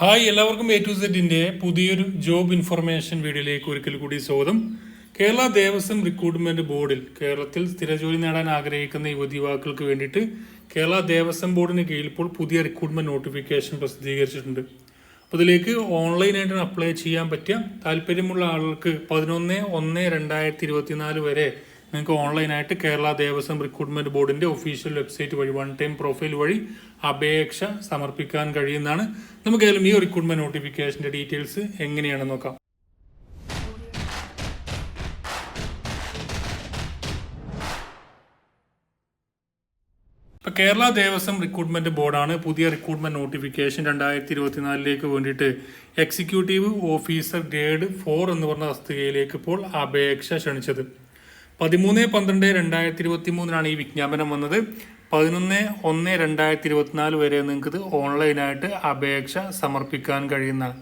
Hi എല്ലാവർക്കും A to സെറ്റിന്റെ പുതിയൊരു ജോബ് ഇൻഫർമേഷൻ വീഡിയോയിലേക്ക് ഒരിക്കൽ കൂടി സ്വാഗതം. കേരള ദേവസ്വം റിക്രൂട്ട്മെന്റ് ബോർഡിൽ കേരളത്തിൽ സ്ഥിര ജോലി നേടാൻ ആഗ്രഹിക്കുന്ന യുവതി യുവാക്കൾക്ക് വേണ്ടിയിട്ട് കേരള ദേവസ്വം ബോർഡിന് കീഴിൽ ഇപ്പോൾ പുതിയ റിക്രൂട്ട്മെന്റ് നോട്ടിഫിക്കേഷൻ പ്രസിദ്ധീകരിച്ചിട്ടുണ്ട്. അപ്പോൾ ഓൺലൈനായിട്ട് അപ്ലൈ ചെയ്യാൻ പറ്റിയ താല്പര്യമുള്ള ആളുകൾക്ക് പതിനൊന്ന് ഒന്ന് രണ്ടായിരത്തി ഇരുപത്തിനാല് വരെ നിങ്ങൾക്ക് ഓൺലൈനായിട്ട് കേരള ദേവസ്വം റിക്രൂട്ട്മെന്റ് ബോർഡിന്റെ ഒഫീഷ്യൽ വെബ്സൈറ്റ് വഴി വൺ ടൈം പ്രൊഫൈൽ വഴി അപേക്ഷ സമർപ്പിക്കാൻ കഴിയുന്നതാണ്. നമുക്ക് ഏതായാലും ഈ റിക്രൂട്ട്മെന്റ് നോട്ടിഫിക്കേഷന്റെ ഡീറ്റെയിൽസ് എങ്ങനെയാണെന്ന് നോക്കാം. ഇപ്പൊ കേരള ദേവസ്വം റിക്രൂട്ട്മെന്റ് ബോർഡാണ് പുതിയ റിക്രൂട്ട്മെന്റ് നോട്ടിഫിക്കേഷൻ രണ്ടായിരത്തി ഇരുപത്തിനാലിലേക്ക് വേണ്ടിയിട്ട് എക്സിക്യൂട്ടീവ് ഓഫീസർ ഗ്രേഡ് ഫോർ എന്ന് പറഞ്ഞ തസ്തികയിലേക്ക് ഇപ്പോൾ അപേക്ഷ ക്ഷണിച്ചത്. പതിമൂന്ന് പന്ത്രണ്ട് രണ്ടായിരത്തി ഇരുപത്തി മൂന്നിനാണ് ഈ വിജ്ഞാപനം വന്നത്. പതിനൊന്ന് ഒന്ന് രണ്ടായിരത്തി ഇരുപത്തിനാല് വരെ നിങ്ങൾക്ക് ഓൺലൈനായിട്ട് അപേക്ഷ സമർപ്പിക്കാൻ കഴിയുന്നതാണ്.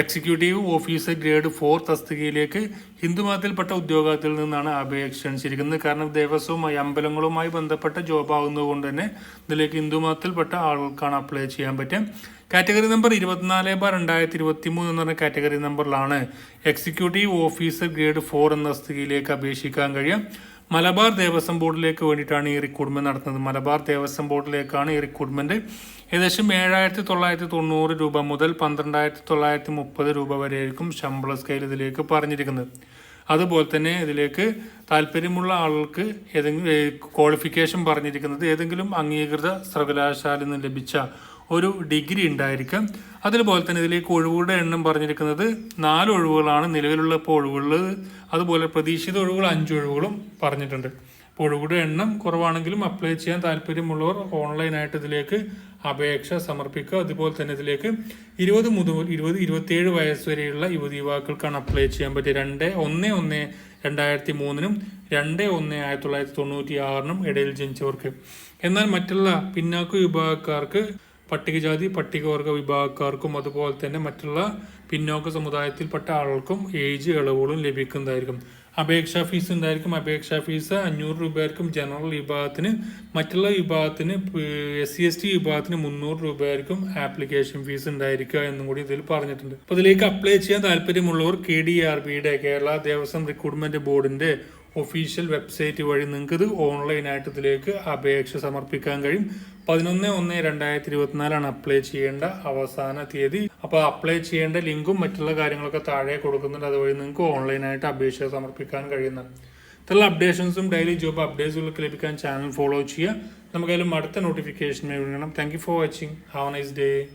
എക്സിക്യൂട്ടീവ് ഓഫീസർ ഗ്രേഡ് ഫോർ തസ്തികയിലേക്ക് ഹിന്ദുമതത്തിൽപ്പെട്ട ഉദ്യോഗത്തിൽ നിന്നാണ് അപേക്ഷ ക്ഷണിച്ചിരിക്കുന്നത്. കാരണം ദേവസ്വവുമായി അമ്പലങ്ങളുമായി ബന്ധപ്പെട്ട ജോബ് ആകുന്നതുകൊണ്ട് തന്നെ ഇതിലേക്ക് ഹിന്ദുമതത്തിൽപ്പെട്ട ആളുകൾക്കാണ് അപ്ലൈ ചെയ്യാൻ പറ്റും കാറ്റഗറി നമ്പർ ഇരുപത്തിനാല് ബാർ രണ്ടായിരത്തി ഇരുപത്തി മൂന്ന് എന്ന് പറഞ്ഞ കാറ്റഗറി നമ്പറിലാണ് എക്സിക്യൂട്ടീവ് ഓഫീസർ ഗ്രേഡ് ഫോർ എന്ന തസ്തികയിലേക്ക് അപേക്ഷിക്കാൻ കഴിയുക. മലബാർ ദേവസ്വം ബോർഡിലേക്ക് വേണ്ടിയിട്ടാണ് ഈ റിക്രൂട്ട്മെന്റ് നടത്തുന്നത്. മലബാർ ദേവസ്വം ബോർഡിലേക്കാണ് ഈ റിക്രൂട്ട്മെന്റ് ഏകദേശം ഏഴായിരത്തി തൊള്ളായിരത്തി തൊണ്ണൂറ് രൂപ മുതൽ പന്ത്രണ്ടായിരത്തി തൊള്ളായിരത്തി മുപ്പത് രൂപ വരെയായിരിക്കും ശമ്പള സ്കെയിൽ ഇതിലേക്ക് പറഞ്ഞിരിക്കുന്നത്. അതുപോലെ തന്നെ ഇതിലേക്ക് താല്പര്യമുള്ള ആൾക്ക് ഏതെങ്കിലും ക്വാളിഫിക്കേഷൻ പറഞ്ഞിരിക്കുന്നത് ഏതെങ്കിലും അംഗീകൃത സർവകലാശാലയിൽ നിന്ന് ലഭിച്ച ഒരു ഡിഗ്രി ഉണ്ടായിരിക്കാം. അതുപോലെ തന്നെ ഇതിലേക്ക് ഒഴിവുകളുടെ എണ്ണം പറഞ്ഞിരിക്കുന്നത് നാല് ഒഴിവുകളാണ് നിലവിലുള്ള ഇപ്പോൾ ഒഴിവുള്ളത്. അതുപോലെ പ്രതീക്ഷിത ഒഴിവുകൾ അഞ്ച് ഒഴിവുകളും പറഞ്ഞിട്ടുണ്ട്. അപ്പോൾ ഒഴിവുകളുടെ എണ്ണം കുറവാണെങ്കിലും അപ്ലൈ ചെയ്യാൻ താല്പര്യമുള്ളവർ ഓൺലൈനായിട്ട് ഇതിലേക്ക് അപേക്ഷ സമർപ്പിക്കുക. അതുപോലെ തന്നെ ഇതിലേക്ക് ഇരുപത് മുതൽ ഇരുപത് ഇരുപത്തിയേഴ് വയസ്സ് വരെയുള്ള യുവതി യുവാക്കൾക്കാണ് അപ്ലൈ ചെയ്യാൻ പറ്റിയ രണ്ട് ഒന്ന് ഒന്ന് രണ്ടായിരത്തി മൂന്നിനും രണ്ട് ഒന്ന് ആയിരത്തി തൊള്ളായിരത്തി തൊണ്ണൂറ്റി ആറിനും ഇടയിൽ ജനിച്ചവർക്ക്. എന്നാൽ മറ്റുള്ള പിന്നാക്ക വിഭാഗക്കാർക്ക് പട്ടികജാതി പട്ടികവർഗ വിഭാഗക്കാർക്കും അതുപോലെ തന്നെ മറ്റുള്ള പിന്നോക്ക സമുദായത്തിൽപ്പെട്ട ആളുകൾക്കും ഏജ് ഇളവുകളും ലഭിക്കുന്നതായിരിക്കും. അപേക്ഷാ ഫീസ് ഉണ്ടായിരിക്കും അപേക്ഷാ ഫീസ് അഞ്ഞൂറ് രൂപയായിരിക്കും. ജനറൽ വിഭാഗത്തിന് മറ്റുള്ള വിഭാഗത്തിന് എസ് സി എസ് ടി വിഭാഗത്തിന് മുന്നൂറ് രൂപയായിരിക്കും ആപ്ലിക്കേഷൻ ഫീസ് ഉണ്ടായിരിക്കുക എന്നും കൂടി ഇതിൽ പറഞ്ഞിട്ടുണ്ട്. അപ്പോൾ ഇതിലേക്ക് അപ്ലൈ ചെയ്യാൻ താല്പര്യമുള്ളവർ കെ ഡി ആർ ബിയുടെ കേരള ദേവസ്വം റിക്രൂട്ട്മെന്റ് ബോർഡിന്റെ ഒഫീഷ്യൽ വെബ്സൈറ്റ് വഴി നിങ്ങൾക്ക് ഇത് ഓൺലൈനായിട്ട് ഇതിലേക്ക് അപേക്ഷ സമർപ്പിക്കാൻ കഴിയും. പതിനൊന്ന് ഒന്ന് രണ്ടായിരത്തി ഇരുപത്തിനാലാണ് അപ്ലൈ ചെയ്യേണ്ട അവസാന തീയതി. അപ്പോൾ അപ്ലൈ ചെയ്യേണ്ട ലിങ്കും മറ്റുള്ള കാര്യങ്ങളൊക്കെ താഴെ കൊടുക്കുന്നുണ്ട്. അതുവഴി നിങ്ങൾക്ക് ഓൺലൈനായിട്ട് അപേക്ഷ സമർപ്പിക്കാൻ കഴിയുന്നതാണ്. ഇത്തരം അപ്ഡേഷൻസും ഡെയിലി ജോബ് അപ്ഡേറ്റ്സുകളൊക്കെ ലഭിക്കാൻ ചാനൽ ഫോളോ ചെയ്യുക. നമുക്കതിലും അടുത്ത നോട്ടിഫിക്കേഷൻ വേണം thank you for watching have nice day